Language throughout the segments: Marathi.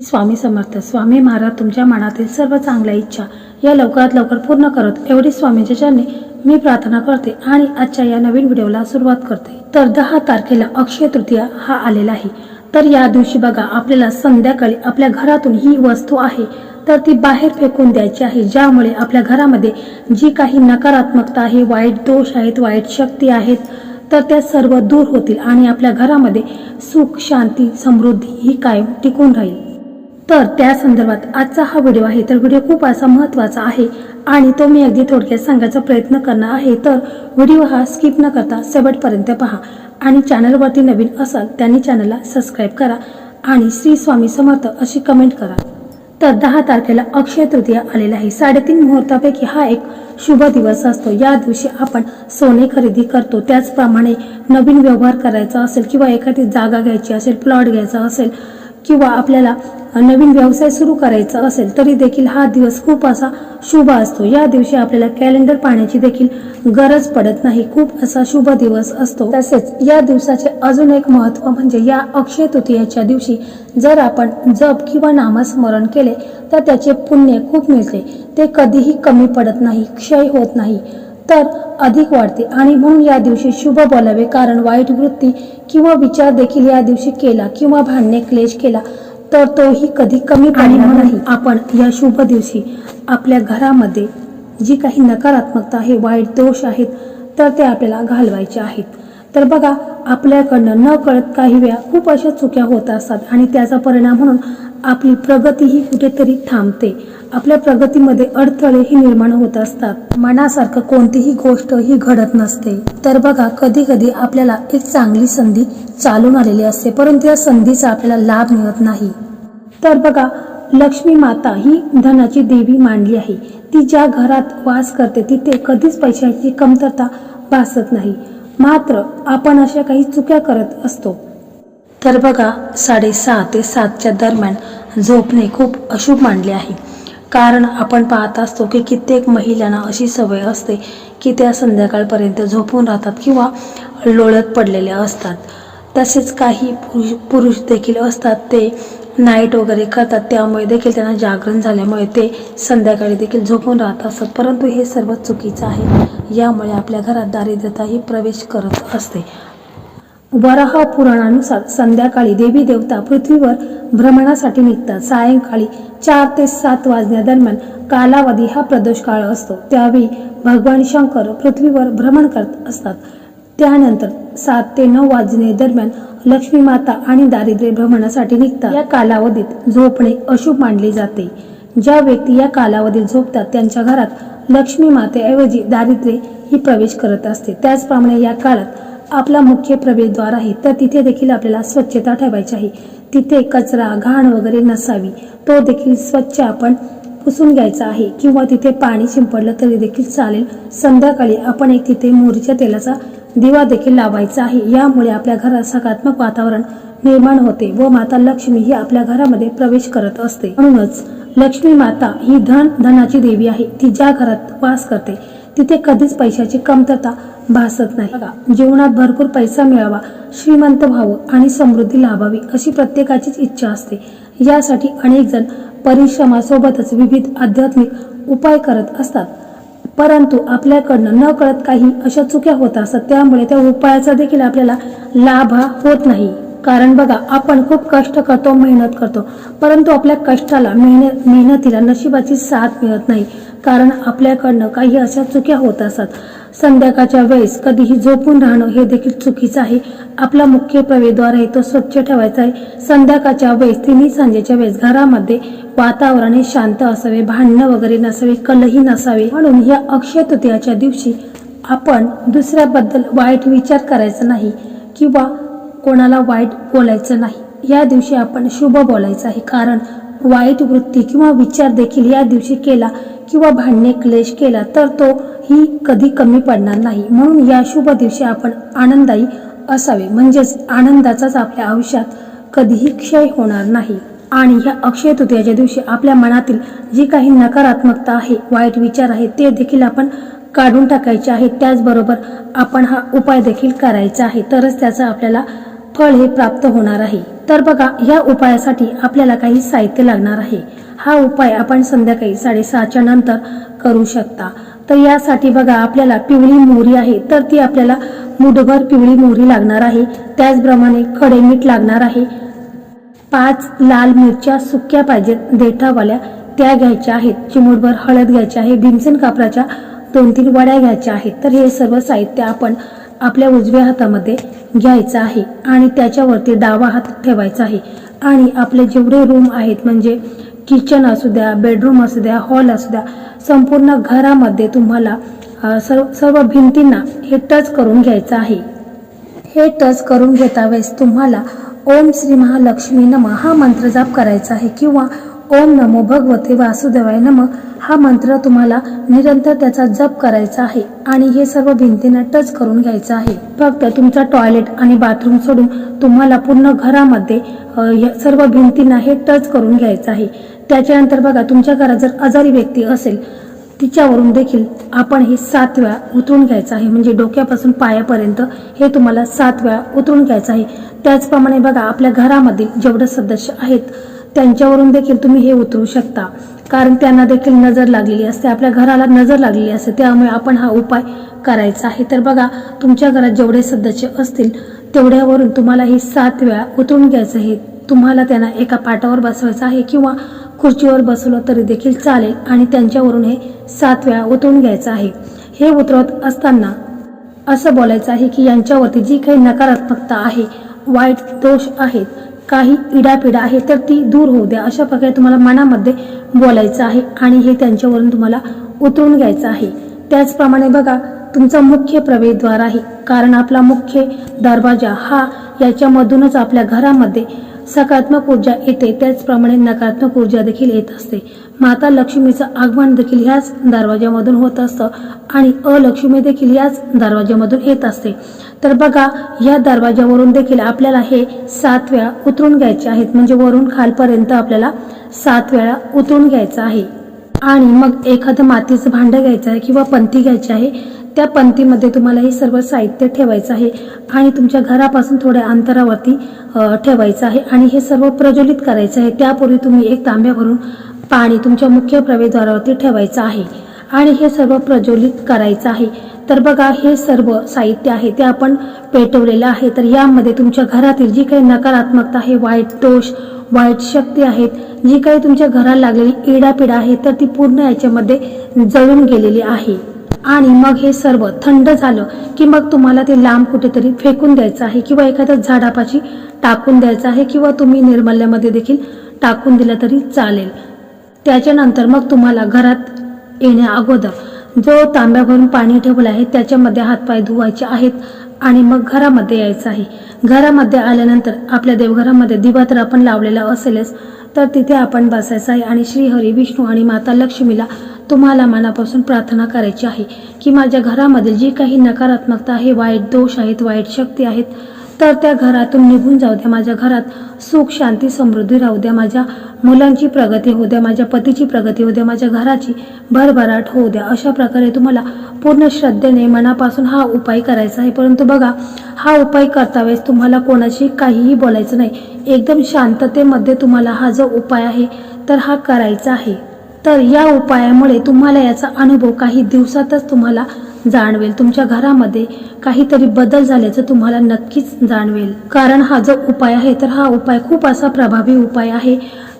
स्वामी समर्थ स्वामी महाराज तुमच्या मनातील सर्व चांगल्या इच्छा या लवकरात लवकर पूर्ण करत एवढी स्वामींच्या चरणी मी प्रार्थना करते आणि आजच्या या नवीन व्हिडिओला सुरुवात करते. तर दहा तारखेला अक्षय तृतीया हा आलेला आहे. तर या दिवशी बघा आपल्याला संध्याकाळी आपल्या घरातून ही वस्तू आहे. तर ती बाहेर फेकून द्यायची आहे ज्यामुळे आपल्या घरामध्ये जी काही नकारात्मकता आहे वाईट दोष आहेत वाईट शक्ती आहेत तर त्या सर्व दूर होतील आणि आपल्या घरामध्ये सुख शांती समृद्धी ही कायम टिकून राहील. तर त्या संदर्भात आजचा हा व्हिडिओ आहे. तर व्हिडिओ खूप असा महत्त्वाचा आहे आणि तो मी अगदी थोडक्यात सांगायचा प्रयत्न करणार आहे. तर व्हिडिओ हा स्किप न करता शेवटपर्यंत पहा आणि चॅनलवरती नवीन असाल त्यांनी चॅनलला सबस्क्राईब करा आणि श्री स्वामी समर्थ अशी कमेंट करा. तर दहा तारखेला अक्षय तृतीया आलेला आहे. साडेतीन मुहूर्तापैकी हा एक शुभ दिवस असतो. या दिवशी आपण सोने खरेदी करतो. त्याचप्रमाणे नवीन व्यवहार करायचा असेल किंवा एखादी जागा घ्यायची असेल प्लॉट घ्यायचा असेल किंवा आपल्याला नवीन व्यवसाय सुरू करायचा असेल तरी देखील हा दिवस खूप असा शुभ असतो. या दिवशी आपल्याला कॅलेंडर पाहण्याची देखील गरज पडत नाही. खूप असा शुभ दिवस असतो. तसेच या दिवसाचे अजून एक महत्त्व म्हणजे या अक्षय तृतीयाच्या दिवशी जर आपण जप किंवा नामस्मरण केले तर त्याचे पुण्य खूप मिळते. ते कधीही कमी पडत नाही क्षय होत नाही. तर अधिक वाढते. आणि म्हणून या दिवशी शुभ बोलावे. कारण वाईट वृत्ती किंवा विचार देखील या दिवशी केला किंवा भांडणे क्लेश केला तर तोही कधी कमी पडणार नाही. आपण या शुभ दिवशी आपल्या घरामध्ये जी काही नकारात्मकता आहे वाईट दोष आहेत तर ते आपल्याला घालवायचे आहेत. तर बघा आपल्याकडनं न कळत काही वेळा खूप अशा चुक्या होत असतात आणि त्याचा परिणाम म्हणून आपली प्रगतीही कुठेतरी थांबते. आपल्या प्रगतीमध्ये अडथळेही निर्माण होत असतात. मनासारखं कोणतीही गोष्ट ही घडत नसते. तर बघा कधी कधी आपल्याला एक चांगली संधी चालून आलेली असते परंतु या संधीचा आपल्याला लाभ मिळत नाही. तर बघा लक्ष्मी माता ही धनाची देवी मानली आहे. ती ज्या घरात वास करते तिथे कधीच पैशाची कमतरता भासत नाही. मात्र आपण अशा काही चुक्या करत असतो. तर बघा साडेसहा ते सातच्या दरम्यान झोपणे खूप अशुभ मानले आहे. कारण आपण पाहत असतो की कित्येक महिलांना अशी सवय असते की त्या संध्याकाळपर्यंत झोपून राहतात किंवा लोळत पडलेल्या असतात. तसेच काही पुरुष पुरुष देखील असतात ते नाईट वगैरे करतात. त्यामुळे देखील त्यांना जागरण झाल्यामुळे ते संध्याकाळी देखील झोपून राहत असतात. परंतु हे सर्व चुकीचं आहे. यामुळे आपल्या घरात दारिद्र्यता ही प्रवेश करत असते. वराह पुराणानुसार संध्याकाळी देवी देवता पृथ्वीवर भ्रमणासाठी निघतात. सायंकाळी चार ते सात वाजण्यादरम्यान कालावधी हा प्रदोष काळ असतो. त्यावेळी भगवान शंकर पृथ्वीवर भ्रमण करत असतात. त्यानंतर सात ते नऊ वाजणे दरम्यान लक्ष्मी माता आणि दारिद्र्य भ्रमणासाठी निघतात. या कालावधीत झोपणे अशुभ मानले जाते. ज्या व्यक्ती या कालावधीत झोपतात त्यांच्या घरात लक्ष्मी मातेऐवजी दारिद्र्य ही प्रवेश करत असते. त्याचप्रमाणे या काळात आपला मुख्य प्रवेशद्वार आहे तर तिथे देखील आपल्याला स्वच्छता ठेवायची आहे. तिथे कचरा घाण वगैरे नसावी. तो देखील स्वच्छ आपण पुसून घ्यायचा आहे. किंवा तिथे पाणी शिंपडलं तरी देखील चालेल. संध्याकाळी आपण एक तिथे मोहरीच्या तेलाचा दिवा देखील लावायचा आहे. यामुळे आपल्या घरात सकारात्मक वातावरण निर्माण होते व माता लक्ष्मी ही आपल्या घरामध्ये प्रवेश करत असते. म्हणूनच लक्ष्मी माता ही धन धनाची देवी आहे. ती ज्या घरात वास करते तिथे कधीच पैशाची कमतरता भासत नाही. बघा जीवनात भरपूर पैसा मिळावा श्रीमंत व्हावं आणि समृद्धी लाभावी अशी प्रत्येकाचीच इच्छा असते. यासाठी अनेक जण परिश्रमासोबतच विविध आध्यात्मिक उपाय करत असतात. परंतु आपल्याकडनं न कळत काही अशा चुक्या होत असतात त्यामुळे त्या उपायाचा देखील आपल्याला लाभ हा होत नाही. कारण बघा आपण खूप कष्ट करतो मेहनत करतो. परंतु आपल्या कष्टाला मेहनत मेहनतीला नशिबाची साथ मिळत नाही. कारण आपल्याकडनं काही अशा चुक्या होत असतात. संध्याकाळच्या वेळेस कधीही झोपून राहणं हे देखील चुकीचं आहे. आपला मुख्य प्रवेशद्वार आहे तो स्वच्छ ठेवायचा आहे. संध्याकाळच्या वेळेस तिन्ही संजेच्या वेळेस घरामध्ये वातावरण हे शांत असावे भांडणं वगैरे नसावे कलही नसावे. म्हणून या अक्षय तृतीयाच्या दिवशी आपण दुसऱ्याबद्दल वाईट विचार करायचा नाही. किंवा कोणाला वाईट बोलायचं नाही. या दिवशी आपण शुभ बोलायचं आहे. कारण वाईट वृत्ती किंवा विचार देखील या दिवशी केला किंवा भांडणे क्लेश केला तर तो ही कधी कमी पडणार नाही. म्हणून या शुभ दिवशी आपण आनंदायी असावे. म्हणजेच आनंदाचाच आपल्या आयुष्यात कधीही क्षय होणार नाही. आणि ह्या अक्षय तृतीयाच्या दिवशी आपल्या मनातील जी काही नकारात्मकता आहे वाईट विचार आहे ते देखील आपण काढून टाकायचे आहे. त्याचबरोबर आपण हा उपाय देखील करायचा आहे. तरच त्याचा आपल्याला फळ हे प्राप्त होणार आहे. तर बघा या उपायासाठी आपल्याला काही साहित्य लागणार आहे. हा उपाय आपण संध्याकाळी साडेसहाच्या नंतर करू शकता. तर यासाठी बघा आपल्याला पिवळी मोहरी आहे तर ती आपल्याला मुठभर पिवळी मोहरी लागणार आहे. त्याचप्रमाणे खडे मीठ लागणार आहे. पाच लाल मिरच्या सुक्या पाहिजेत देठावाल्या त्या घ्यायच्या आहेत. चिमूटभर हळद घ्यायची आहे भीमसेन कापराच्या दोन तीन वड्या घ्यायच्या आहेत. तर हे सर्व साहित्य आपण आपल्या उजव्या हातामध्ये घ्यायचं आहे आणि त्याच्यावरती डावा हात ठेवायचा आहे. आणि आपले जेवढे रूम आहेत म्हणजे किचन असू द्या बेडरूम असू द्या हॉल असू द्या संपूर्ण घरामध्ये तुम्हाला सर्व सर्व भिंतींना हे टच करून घ्यायचं आहे. हे टच करून घेता वेळेस तुम्हाला ओम श्री महालक्ष्मी नम हा मंत्र जाप करायचा आहे किंवा ओम नमो भगवते वासुदेवाय नम हा मंत्र तुम्हाला निरंतर त्याचा जप करायचा आहे आणि हे सर्व भिंतींना टच करून घ्यायचं आहे. फक्त तुमचा टॉयलेट आणि बाथरूम सोडून तुम्हाला पूर्ण घरामध्ये सर्व भिंतींना हे टच करून घ्यायचं आहे. त्याच्यानंतर बघा तुमच्या घरात जर आजारी व्यक्ती असेल तिच्यावरून देखील आपण हे सात वेळा उतरून घ्यायचं आहे. म्हणजे डोक्यापासून पायापर्यंत हे तुम्हाला सात वेळा उतरून घ्यायचं आहे. त्याचप्रमाणे बघा आपल्या घरामधील जेवढे सदस्य आहेत त्यांच्यावरून देखील तुम्ही हे उतरू शकता. कारण त्यांना देखील नजर लागलेली असते. आपल्या घराला नजर लागलेली असते. त्यामुळे आपण हा उपाय करायचा आहे. तर बघा तुमच्या घरात जेवढे सदस्य असतील तेवढ्यावरून तुम्हाला हे सात वेळा उतरून घ्यायचं आहे. तुम्हाला त्यांना एका पाटावर बसवायचं आहे किंवा खुर्चीवर बसवलं तरी देखील चालेल आणि त्यांच्यावरून हे सात वेळा उतरून घ्यायचं आहे. हे उतरवत असताना असं बोलायचं आहे की यांच्यावरती जी काही नकारात्मकता आहे वाईट दोष आहेत काही इडापिडा आहे तर ती दूर होऊ द्या. अशा प्रकारे तुम्हाला मनामध्ये बोलायचं आहे आणि हे त्यांच्यावरून तुम्हाला उतरून घ्यायचं आहे. त्याचप्रमाणे बघा तुमचा मुख्य प्रवेशद्वार आहे. कारण आपला मुख्य दरवाजा हा याच्यामधूनच आपल्या घरामध्ये सकारात्मक ऊर्जा येते. त्याचप्रमाणे नकारात्मक ऊर्जा देखील येत असते. माता लक्ष्मीचं आगमन देखील ह्याच दरवाजामधून होत असतं आणि अलक्ष्मी देखील याच दरवाजामधून येत असते. तर बघा या दरवाजावरून देखील आपल्याला हे सात वेळा उतरून घ्यायचे आहेत. म्हणजे वरून खालपर्यंत आपल्याला सात वेळा उतरून घ्यायचं आहे. आणि मग एखादं मातीचं भांडं घ्यायचं आहे किंवा पंथी घ्यायची आहे. त्या पंक्तीमध्ये तुम्हाला हे सर्व साहित्य ठेवायचं आहे आणि तुमच्या घरापासून थोड्या अंतरावरती ठेवायचं आहे आणि हे सर्व प्रज्वलित करायचं आहे. त्यापूर्वी तुम्ही एक तांब्या भरून पाणी तुमच्या मुख्य प्रवेशद्वारावरती ठेवायचं आहे आणि हे सर्व प्रज्वलित करायचं आहे. तर बघा हे सर्व साहित्य आहे ते आपण पेटवलेलं आहे. तर यामध्ये तुमच्या घरातील जी काही नकारात्मकता आहे वाईट दोष वाईट शक्ती आहेत जी काही तुमच्या घराला लागलेली इडापिडा आहे तर ती पूर्ण याच्यामध्ये जळून गेलेली आहे. आणि मग हे सर्व थंड झालं की मग तुम्हाला ते लांब कुठेतरी फेकून द्यायचं आहे किंवा एखाद्या झाडापाशी टाकून द्यायचं आहे किंवा तुम्ही निर्मल्यामध्ये देखील टाकून दिलं तरी चालेल. त्याच्यानंतर मग तुम्हाला घरात येण्या अगोदर जो तांब्या भरून पाणी ठेवलं आहे त्याच्यामध्ये हातपाय धुवायचे आहेत आणि मग घरामध्ये यायचं आहे. घरामध्ये आल्यानंतर आपल्या देवघरामध्ये दिवा तर आपण लावलेला असेलच तर तिथे आपण बसायचं आहे आणि श्रीहरी विष्णू आणि माता लक्ष्मीला तुम्हाला मनापासून प्रार्थना करायची आहे की माझ्या घरामध्ये जी काही नकारात्मकता आहे वाईट दोष आहेत वाईट शक्ती आहेत तर त्या घरातून निघून जाऊ द्या. माझ्या घरात सुख शांती समृद्धी राहू द्या. माझ्या मुलांची प्रगती होऊ द्या माझ्या पतीची प्रगती होऊ द्या माझ्या घराची भरभराट होऊ द्या. अशा प्रकारे तुम्हाला पूर्ण श्रद्धेने मनापासून हा उपाय करायचा आहे. परंतु बघा हा उपाय करतावेळेस तुम्हाला कोणाशी काहीही बोलायचं नाही. एकदम शांततेमध्ये तुम्हाला हा जो उपाय आहे तर हा करायचा आहे. तर या उपायामुळे तुम्हाला याचा अनुभव काही दिवसातच तुम्हाला जाणवेल. तुमच्या घरामध्ये काहीतरी बदल झाल्याचं तुम्हाला नक्कीच जाणवेल. कारण हा जो उपाय आहे तर हा उपाय खूप असा प्रभावी उपाय आहे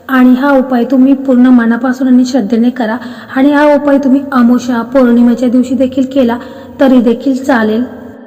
आणि हा उपाय तुम्ही पूर्ण मनापासून आणि श्रद्धेने करा आणि हा उपाय तुम्ही अमोशा पौर्णिमेच्या दिवशी देखील केला तरी देखील चालेल.